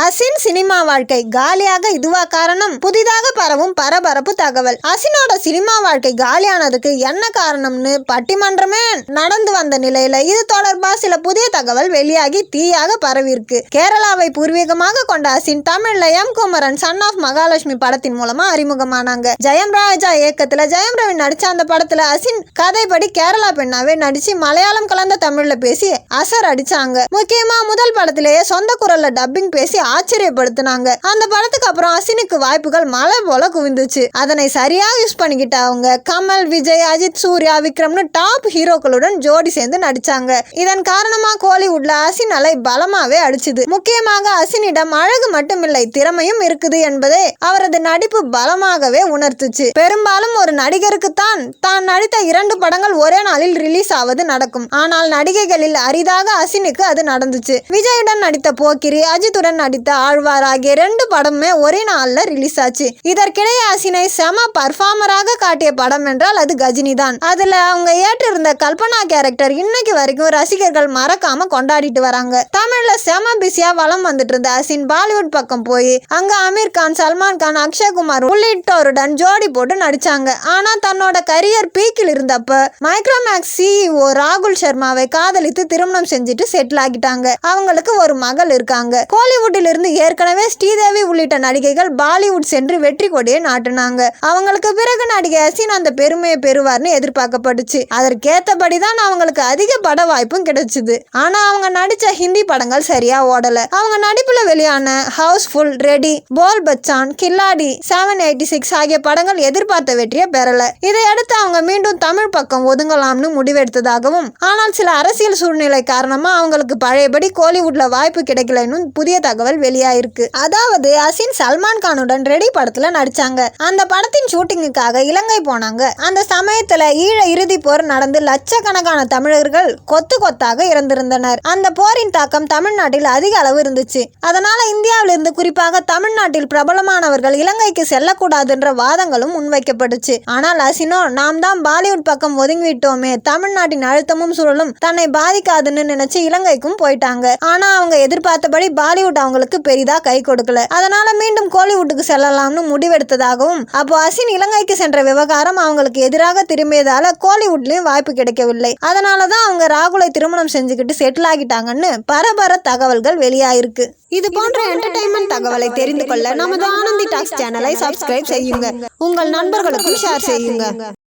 Asin cinema வாழ்க்கை காலியாக இதுவா காரணம்? புதிதாக பரவும் பரபரப்பு தகவல். அசினோட சினிமா வாழ்க்கை காலியானதுக்கு என்ன காரணம்னு பட்டிமன்றமே நடந்து வந்த நிலையில இது தொடர்பா சில புதிய தகவல் வெளியாகி தீயாக பரவியிருக்கு. கேரளாவை பூர்வீகமாக கொண்ட அசின் தமிழ்ல M. Kumaran son of Mahalakshmi படத்தின் மூலமா அறிமுகமானாங்க. ஜெயம் ராஜா இயக்கத்துல ஜெயம் ரவி நடிச்ச அந்த படத்துல அசின் கதைப்படி கேரளா பெண்ணாவே நடிச்சு மலையாளம் கலந்த தமிழ்ல பேசி அசர் அடிச்சாங்க. முக்கியமா முதல் படத்திலேயே சொந்த குரல்ல டப்பிங் பேசி ஆச்சரியப்படுத்தினாங்க. அந்த படத்துக்கு அப்புறம் அசினுக்கு வாய்ப்புகள் மழை போல குவிந்துச்சு. அதனை சரியா யூஸ் பண்ணிக்கிட்ட அவங்க கமல் விஜய் அஜித் சூர்யா விக்ரம்னு டாப் ஹீரோக்களுடன் ஜோடி சேர்ந்து நடிச்சாங்க. இதன் காரணமா கோலிவுட்ல அசின் அலை பலமாவே அடிச்சுது. முக்கியமாக அசினிடம் அழகு மட்டுமில்லை திறமையும் இருக்குது என்பதை அவரது நடிப்பு பலமாகவே உணர்த்துச்சு. பெரும்பாலும் ஒரு நடிகருக்கு தான் தான் நடித்த இரண்டு படங்கள் ஒரே நாளில் ரிலீஸ் ஆவது நடக்கும். ஆனால் நடிகைகளில் அரிதாக அசினுக்கு அது நடந்துச்சு. விஜயுடன் நடித்த போக்கிரி அஜித்துடன் நடி நடித்த ஆழ்வார் ஆகிய ரெண்டு படமுமே ஒரே நாளில் ரிலீஸ் ஆச்சு. இதற்கிடையே அசினை செம பர்ஃபார்மராக காட்டிய படம் என்றால் அது கஜினி தான் அதுல அவங்க ஏற்றிருந்த கல்பனா கேரக்டர் இன்னைக்கு வரைக்கும் ரசிகர்கள் மறக்காம கொண்டாடிட்டு வராங்க. தமிழ்ல செம பிஸியா வலம் வந்துட்டு இருந்த அசின் பாலிவுட் பக்கம் போய் அங்க அமீர் கான் சல்மான் கான் அக்ஷய்குமார் உள்ளிட்டோருடன் ஜோடி போட்டு நடிச்சாங்க. ஆனா தன்னோட கரியர் பீக்கில் இருந்தப்ப மைக்ரோமேக்ஸ் சிஇஓ ராகுல் சர்மாவை காதலித்து திருமணம் செஞ்சுட்டு செட்டில் ஆகிட்டாங்க. அவங்களுக்கு ஒரு மகள் இருக்காங்க. கோலிவுட்டில் இருந்து ஏற்கனவே ஸ்ரீதேவி உள்ளிட்ட நடிகைகள் பாலிவுட் சென்று வெற்றி கொடியை நாட்டினாங்க. அவங்களுக்கு பிறகு நடிகை அசின் அந்த பெருமையை பெறுவார்னு எதிர்பார்க்கப்பட்டுச்சு அதற்கேத்தபடி தான் அவங்களுக்கு அதிக பட வாய்ப்பும் கிடைச்சது. ஆனா அவங்க நடிச்ச ஹிந்தி படங்கள் சரியா ஓடல. அவங்க நடிப்புல வெளியான housefull ready Bol Bachchan Khiladi seven eighty six ஆகிய படங்கள் எதிர்பார்த்த வெற்றியை பெறல. இதையடுத்து அவங்க மீண்டும் தமிழ் பக்கம் ஒதுங்கலாம்னு முடிவெடுத்ததாகவும் ஆனால் சில அரசியல் சூழ்நிலை காரணமா அவங்களுக்கு பழையபடி கோலிவுட்ல வாய்ப்பு கிடைக்கலன்னு புதிய தகவல் வெளியாயிருக்கு. அதாவது அசின் சல்மான் கானுடன் ரெடி படத்துல நடிச்சாங்க. அந்த படத்தின் ஷூட்டிங்குக்காக இலங்கை போனாங்க. அந்த சமயத்துல ஈழ இறுதி போர் நடந்து லட்சக்கணக்கான தமிழர்கள் கொத்து கொத்தாக இறந்திருந்தனர். அந்த போரின் தாக்கம் தமிழ்நாட்டில் அதிக அளவு இருந்துச்சு. அதனால இந்தியாவிலிருந்து குறிப்பாக தமிழ்நாட்டில் பிரபலமானவர்கள் இலங்கைக்கு செல்லக்கூடாதுன்ற வாதங்களும் முன்வைக்கப்பட்டுச்சு. ஆனால் அசினோ நாம் தான் பாலிவுட் பக்கம் ஒதுங்கிவிட்டோமே தமிழ்நாட்டின் அழுத்தமும் சூழலும் தன்னை பாதிக்காதுன்னு நினைச்சு இலங்கைக்கும் போயிட்டாங்க. ஆனா அவங்க எதிர்பார்த்தபடி பாலிவுட் அவங்க அவங்களுக்கு பெரிதா கை கொடுக்கல. அதனால மீண்டும் கோலிவுட்டுக்கு செல்லலாம்னு முடிவெடுத்ததாகவும் அப்போ அசின் இலங்கைக்கு சென்ற விவகாரம் அவங்களுக்கு எதிராக திரும்பியதால கோலிவுட்லயும் வாய்ப்பு கிடைக்கவில்லை. அதனாலதான் அவங்க ராகுலை திருமணம் செஞ்சுக்கிட்டு செட்டில் ஆகிட்டாங்கன்னு பரபர தகவல்கள் வெளியாயிருக்கு. இது போன்ற என்டர்டைன்மெண்ட் தகவலை தெரிந்து கொள்ள நமது ஆனந்தி டாக்ஸ் சேனலை சப்ஸ்கிரைப் செய்யுங்க. உங்கள் நண்பர்களுக்கும் ஷேர் செய்யுங்க.